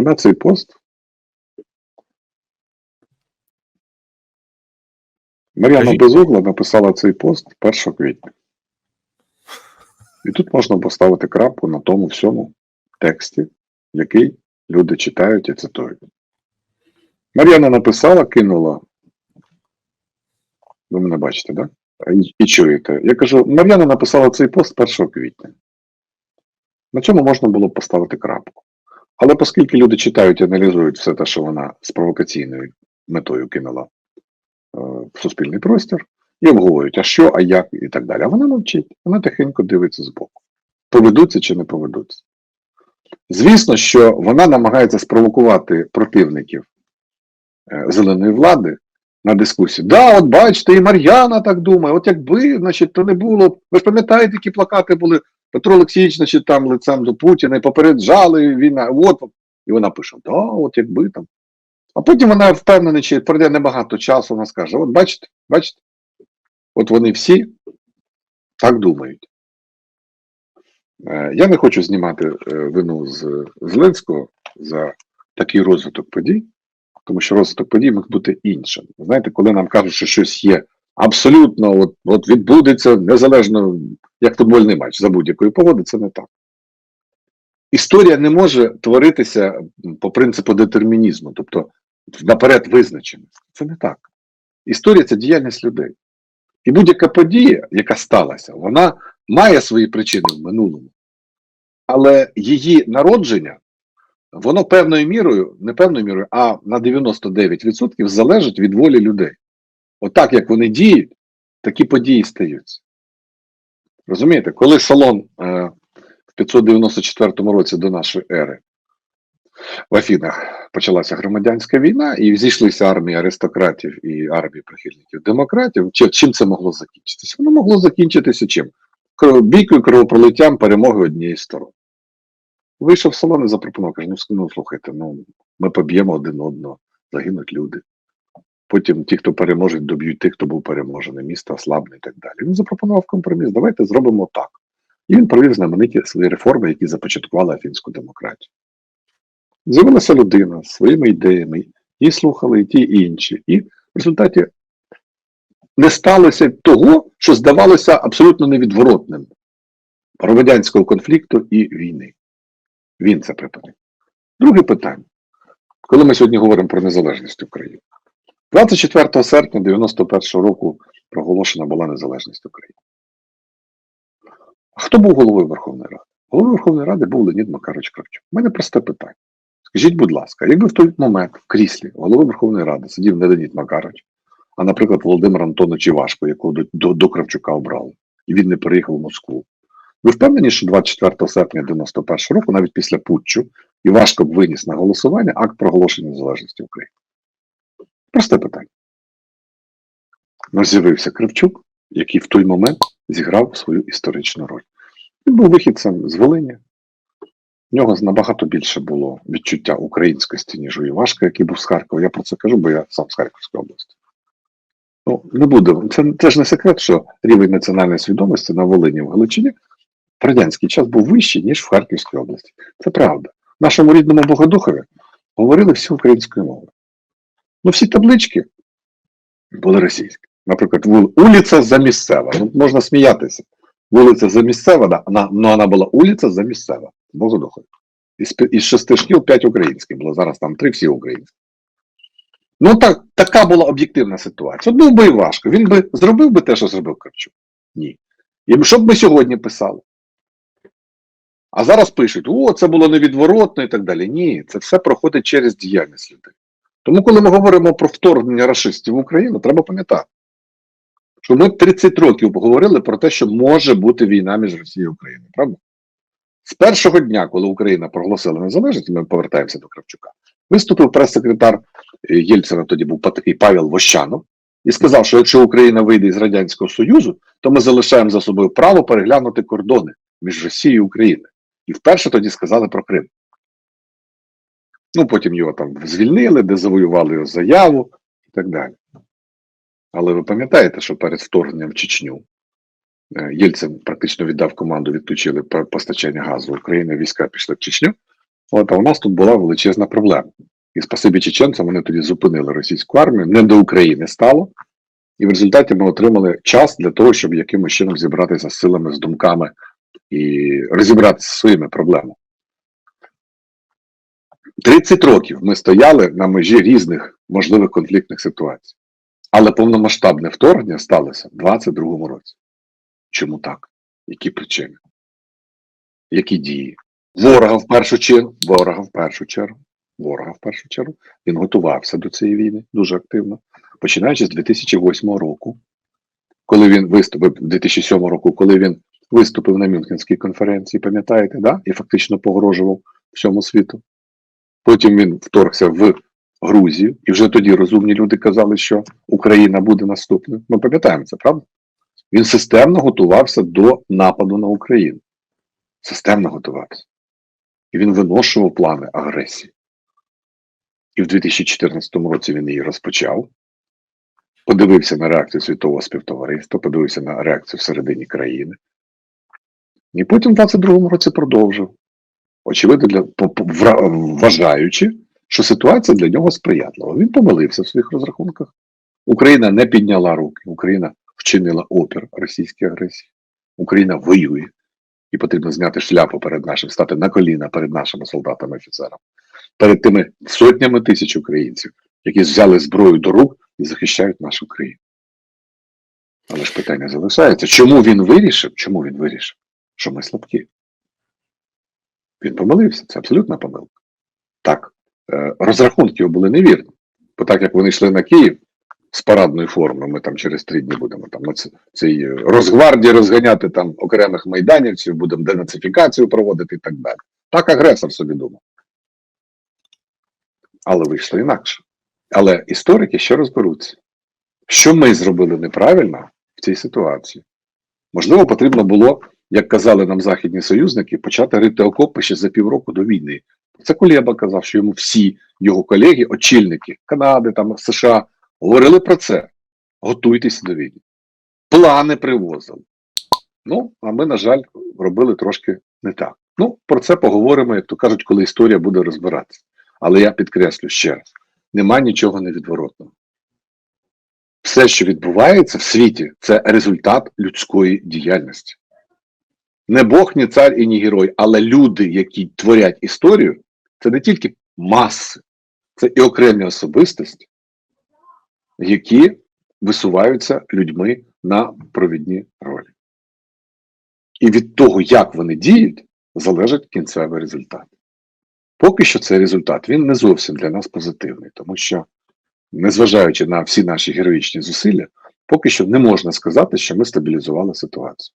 Вона цей пост. Мар'яна Безугла написала цей пост 1 квітня. І тут можна поставити крапку на тому всьому тексті, який люди читають і цитують. Мар'яна написала, кинула. Ви мене бачите, так? Да? І, і чуєте. Я кажу, Мар'яна написала цей пост 1 квітня. На цьому можна було поставити крапку. Але оскільки люди читають і аналізують все те, що вона з провокаційною метою кинула е, в суспільний простір, і обговорюють, а що, а як, і так далі. А вона мовчить, вона тихенько дивиться збоку. Поведуться чи не поведуться. Звісно, що вона намагається спровокувати противників е, зеленої влади на дискусію. Да, от бачите, і Мар'яна так думає, от якби, значить, то не було. Ви ж пам'ятаєте, які плакати були Петро Олексійович, значить, там лицем до Путіна і попереджали війна. От, і вона пише: да, от якби там. А потім вона впевнена, чи пройде небагато часу, вона скаже: от бачите, бачите, от вони всі так думають. Е, Я не хочу знімати е, вину з Зеленського за такий розвиток подій, тому що розвиток подій міг бути іншим. Знаєте, коли нам кажуть, що щось є абсолютно, от, от відбудеться незалежно, як футбольний матч за будь-якої погоди, це не так. Історія не може творитися по принципу детермінізму, тобто наперед визначеності. Це не так. Історія це діяльність людей. І будь-яка подія, яка сталася, вона має свої причини в минулому. Але її народження, воно певною мірою, не певною мірою, а на 99% залежить від волі людей. Отак, як вони діють, такі події стаються. Розумієте, коли салон е, в 594 році до нашої ери в Афінах почалася громадянська війна, і зійшлися армії аристократів і армії прихильників демократів, чим це могло закінчитися? Воно могло закінчитися чим? Бійкою кровопролиттям перемоги однієї сторони. Вийшов салон і запропонував, каже, ну, ну слухайте, ну ми поб'ємо один одного, загинуть люди. Потім ті, хто переможуть, доб'ють тих, хто був переможений, місто ослабне і так далі. Він запропонував компроміс. Давайте зробимо так. І він провів знамениті свої реформи, які започаткували афінську демократію. З'явилася людина з своїми ідеями, її слухали і ті, і інші. І в результаті не сталося того, що здавалося абсолютно невідворотним громадянського конфлікту і війни. Він це припинив. Друге питання. Коли ми сьогодні говоримо про незалежність України, 24 серпня 91 року проголошена була незалежність України. А хто був головою Верховної Ради? Головою Верховної Ради був Леонід Макарович Кравчук. У мене просте питання. Скажіть, будь ласка, якби в той момент в кріслі голови Верховної Ради сидів не Леонід Макарович, а, наприклад, Володимир Антонович Івашко, якого до, до, до Кравчука обрали, і він не переїхав в Москву. Ви впевнені, що 24 серпня 91 року, навіть після путчу, Івашко б виніс на голосування акт проголошення незалежності України? Просте питання. Ну, з'явився Кравчук, який в той момент зіграв свою історичну роль. Він був вихідцем з Волині. В нього набагато більше було відчуття українськості, ніж у Івашка, який був з Харкова. Я про це кажу, бо я сам з Харківської області. Ну, не буде. Це, це ж не секрет, що рівень національної свідомості на Волині в Галичині в радянський час був вищий, ніж в Харківській області. Це правда. В нашому рідному Богодухові говорили всі українською мовою. Ну, всі таблички були російські. Наприклад, вул- вулиця замісцева. Ну, можна сміятися. Вулиця замісцева, да, вона, ну, вона була вулиця замісцева. Богодухові. Із, пи- із шести шкіл п'ять українських було. Зараз там три всі українські. Ну, так, така була об'єктивна ситуація. Був би і важко. Він би зробив би те, що зробив Кравчук? Ні. І що б ми сьогодні писали? А зараз пишуть: о, це було невідворотно і так далі. Ні, це все проходить через діяльність людей. Тому, коли ми говоримо про вторгнення расистів в Україну, треба пам'ятати, що ми 30 років говорили про те, що може бути війна між Росією і Україною, правда? З першого дня, коли Україна проголосила незалежність, ми повертаємося до Кравчука, виступив прес-секретар е, Єльцина, тоді був такий Павел Вощанов, і сказав, що якщо Україна вийде із Радянського Союзу, то ми залишаємо за собою право переглянути кордони між Росією і Україною. І вперше тоді сказали про Крим. Ну, потім його там звільнили, де завоювали його заяву і так далі. Але ви пам'ятаєте, що перед вторгненням в Чечню е, Єльцин практично віддав команду, відключили постачання газу України, війська пішли в Чечню, От, а у нас тут була величезна проблема. І спасибі чеченцям вони тоді зупинили російську армію, не до України стало. І в результаті ми отримали час для того, щоб якимось чином зібратися з силами, з думками і розібратися зі своїми проблемами. 30 років ми стояли на межі різних можливих конфліктних ситуацій. Але повномасштабне вторгнення сталося в 22-му році. Чому так? Які причини? Які дії? Ворога в першу чергу, ворога в першу чергу, ворога в першу чергу. Він готувався до цієї війни дуже активно, починаючи з 2008 року, коли він виступив 2007 року, коли він виступив на Мюнхенській конференції, пам'ятаєте, да? і фактично погрожував всьому світу. Потім він вторгся в Грузію, і вже тоді розумні люди казали, що Україна буде наступною. Ми пам'ятаємо це, правда? Він системно готувався до нападу на Україну. Системно готувався. І він виношував плани агресії. І в 2014 році він її розпочав. Подивився на реакцію світового співтовариства, подивився на реакцію всередині країни. І потім в 22-му році продовжив. Очевидно, для, вважаючи, що ситуація для нього сприятлива. Він помилився в своїх розрахунках. Україна не підняла руки, Україна вчинила опір російській агресії. Україна воює. І потрібно зняти шляпу перед нашим, стати на коліна перед нашими солдатами офіцерами, перед тими сотнями тисяч українців, які взяли зброю до рук і захищають нашу країну. Але ж питання залишається, чому він вирішив? Чому він вирішив, що ми слабкі? Він помилився, це абсолютна помилка. Так, е, розрахунки його були невірні. Бо так як вони йшли на Київ з парадною формою, ми там через три дні будемо там цій е, Росгвардії розганяти там окремих майданівців, будемо денацифікацію проводити і так далі. Так агресор собі думав. Але вийшло інакше. Але історики ще розберуться, що ми зробили неправильно в цій ситуації. Можливо, потрібно було, як казали нам західні союзники, почати рити окопи ще за півроку до війни. Це Кулеба казав, що йому всі його колеги, очільники Канади, там, США, говорили про це. Готуйтеся до війни. Плани привозили. Ну, а ми, на жаль, робили трошки не так. Ну, про це поговоримо, як то кажуть, коли історія буде розбиратися. Але я підкреслю ще раз: нема нічого невідворотного. Все, що відбувається в світі, це результат людської діяльності. Не Бог, ні цар і ні герой, але люди, які творять історію, це не тільки маси, це і окремі особистості, які висуваються людьми на провідні ролі. І від того, як вони діють, залежить кінцевий результат. Поки що цей результат він не зовсім для нас позитивний, тому що, незважаючи на всі наші героїчні зусилля, поки що не можна сказати, що ми стабілізували ситуацію.